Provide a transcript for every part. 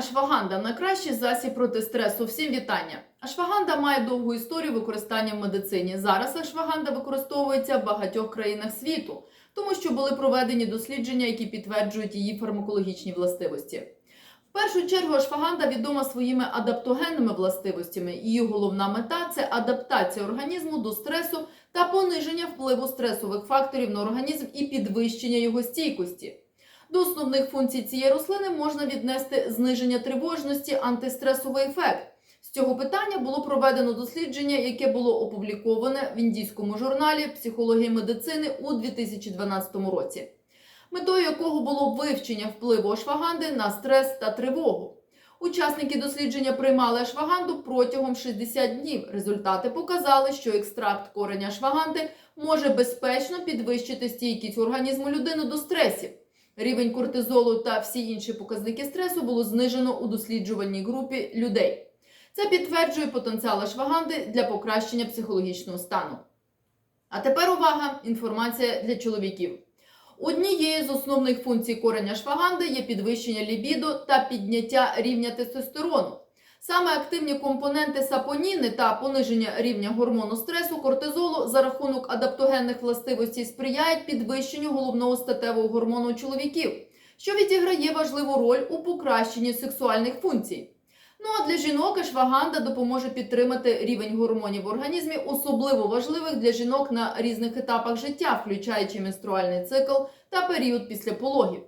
Ашваганда найкращий засіб проти стресу. Всім вітання. Ашваганда має довгу історію використання в медицині. Зараз ашваганда використовується в багатьох країнах світу, тому що були проведені дослідження, які підтверджують її фармакологічні властивості. В першу чергу ашваганда відома своїми адаптогенними властивостями. Її головна мета це адаптація організму до стресу та пониження впливу стресових факторів на організм і підвищення його стійкості. До основних функцій цієї рослини можна віднести зниження тривожності, антистресовий ефект. З цього питання було проведено дослідження, яке було опубліковане в індійському журналі Психологія медицини у 2012 році, метою якого було вивчення впливу ашваганди на стрес та тривогу. Учасники дослідження приймали ашваганду протягом 60 днів. Результати показали, що екстракт кореня ашваганди може безпечно підвищити стійкість організму людини до стресів. Рівень кортизолу та всі інші показники стресу було знижено у досліджувальній групі людей. Це підтверджує потенціал ашваганди для покращення психологічного стану. А тепер увага! Інформація для чоловіків. Однією з основних функцій кореня шваганди є підвищення лібідо та підняття рівня тестостерону. Саме активні компоненти сапоніни та пониження рівня гормону стресу кортизолу за рахунок адаптогенних властивостей сприяють підвищенню головного статевого гормону чоловіків, що відіграє важливу роль у покращенні сексуальних функцій. Ну а для жінок ашваганда допоможе підтримати рівень гормонів в організмі, особливо важливих для жінок на різних етапах життя, включаючи менструальний цикл та період після пологів.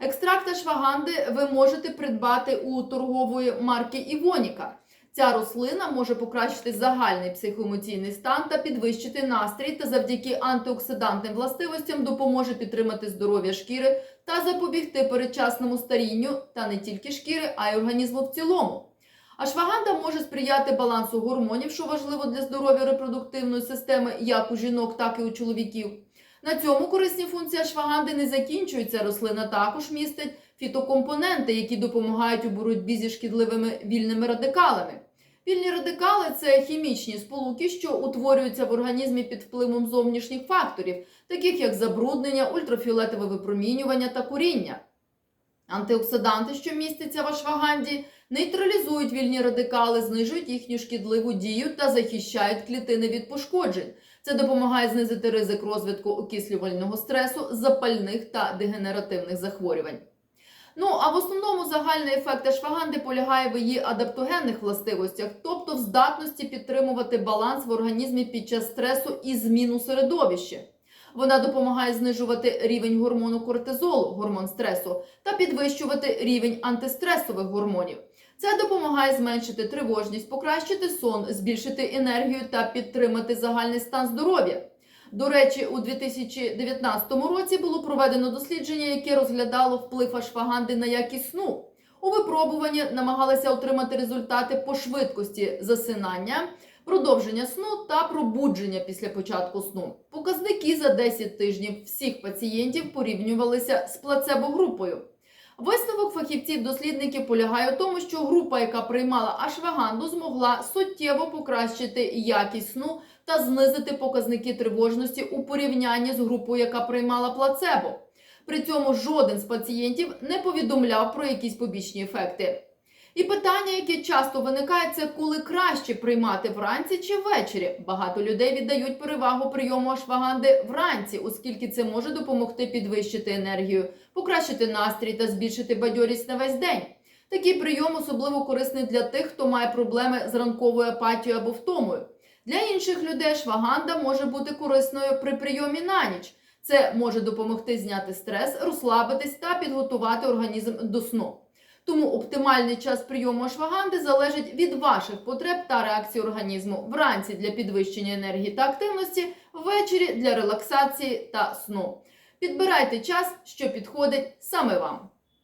Екстракт ашваганди ви можете придбати у торгової марки Івоніка. Ця рослина може покращити загальний психоемоційний стан та підвищити настрій, та завдяки антиоксидантним властивостям допоможе підтримати здоров'я шкіри та запобігти передчасному старінню та не тільки шкіри, а й організму в цілому. Ашваганда може сприяти балансу гормонів, що важливо для здоров'я репродуктивної системи як у жінок, так і у чоловіків. На цьому корисні функції ашваганди не закінчуються. Рослина також містить фітокомпоненти, які допомагають у боротьбі зі шкідливими вільними радикалами. Вільні радикали це хімічні сполуки, що утворюються в організмі під впливом зовнішніх факторів, таких як забруднення, ультрафіолетове випромінювання та куріння. Антиоксиданти, що містяться в ашваганді, нейтралізують вільні радикали, знижують їхню шкідливу дію та захищають клітини від пошкоджень. Це допомагає знизити ризик розвитку окислювального стресу, запальних та дегенеративних захворювань. Ну а в основному загальний ефект ашваганди полягає в її адаптогенних властивостях, тобто в здатності підтримувати баланс в організмі під час стресу і зміну середовища. Вона допомагає знижувати рівень гормону кортизолу, гормон стресу, та підвищувати рівень антистресових гормонів. Це допомагає зменшити тривожність, покращити сон, збільшити енергію та підтримати загальний стан здоров'я. До речі, у 2019 році було проведено дослідження, яке розглядало вплив ашваганди на якість сну. У випробуванні намагалися отримати результати по швидкості засинання, продовження сну та пробудження після початку сну. Показники за 10 тижнів всіх пацієнтів порівнювалися з плацебо-групою. Висновок фахівців-дослідників полягає у тому, що група, яка приймала ашваганду, змогла суттєво покращити якість сну та знизити показники тривожності у порівнянні з групою, яка приймала плацебо. При цьому жоден з пацієнтів не повідомляв про якісь побічні ефекти. І питання, яке часто виникає, це коли краще приймати вранці чи ввечері. Багато людей віддають перевагу прийому ашваганди вранці, оскільки це може допомогти підвищити енергію, покращити настрій та збільшити бадьорість на весь день. Такий прийом особливо корисний для тих, хто має проблеми з ранковою апатією або втомою. Для інших людей шваганда може бути корисною при прийомі на ніч. Це може допомогти зняти стрес, розслабитись та підготувати організм до сну. Тому оптимальний час прийому ашваганди залежить від ваших потреб та реакції організму вранці для підвищення енергії та активності, ввечері для релаксації та сну. Підбирайте час, що підходить саме вам.